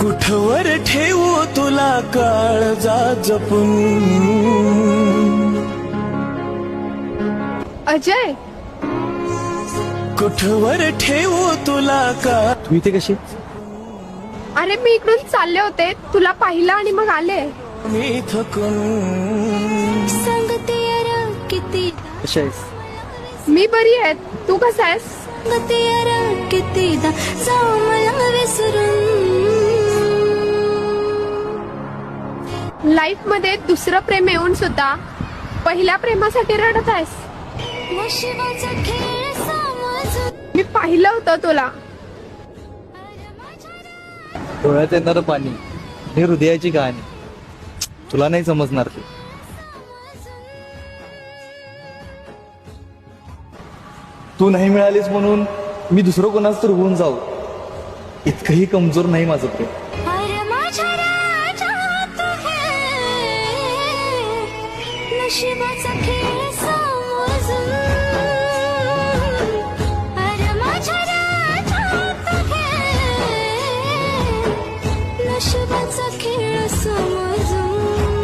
कुठवर ठेवू तुला काळजा जपून? अजय! कुठवर ठेवू तुला का तू इथे कशी अरे मी इकडून चालले होते. तुला पाहिलं आणि मग आले. मी थकून. सांगते यार किती कशी आहेस? मी बरी आहे. तू कसा आहेस? सांगते यार कितीदा जाऊ मला विसरून लाईफमध्ये दुसरं प्रेम येऊन सुद्धा पहिल्या प्रेमासाठी रडत आहेस. नशिबाचा खेळ समजून मी पाहिलं होतं तुला. डोळ्यात येणारं पाणी. हे हृदयाची कहाणी. तुला नाही समजणार ते. तू नाही मिळालीस म्हणून मी दुसरं कोणाच तर होऊन जाऊ. इतकंही कमजोर नाही माझं प्रेम. नशिबाचा खेळ समजून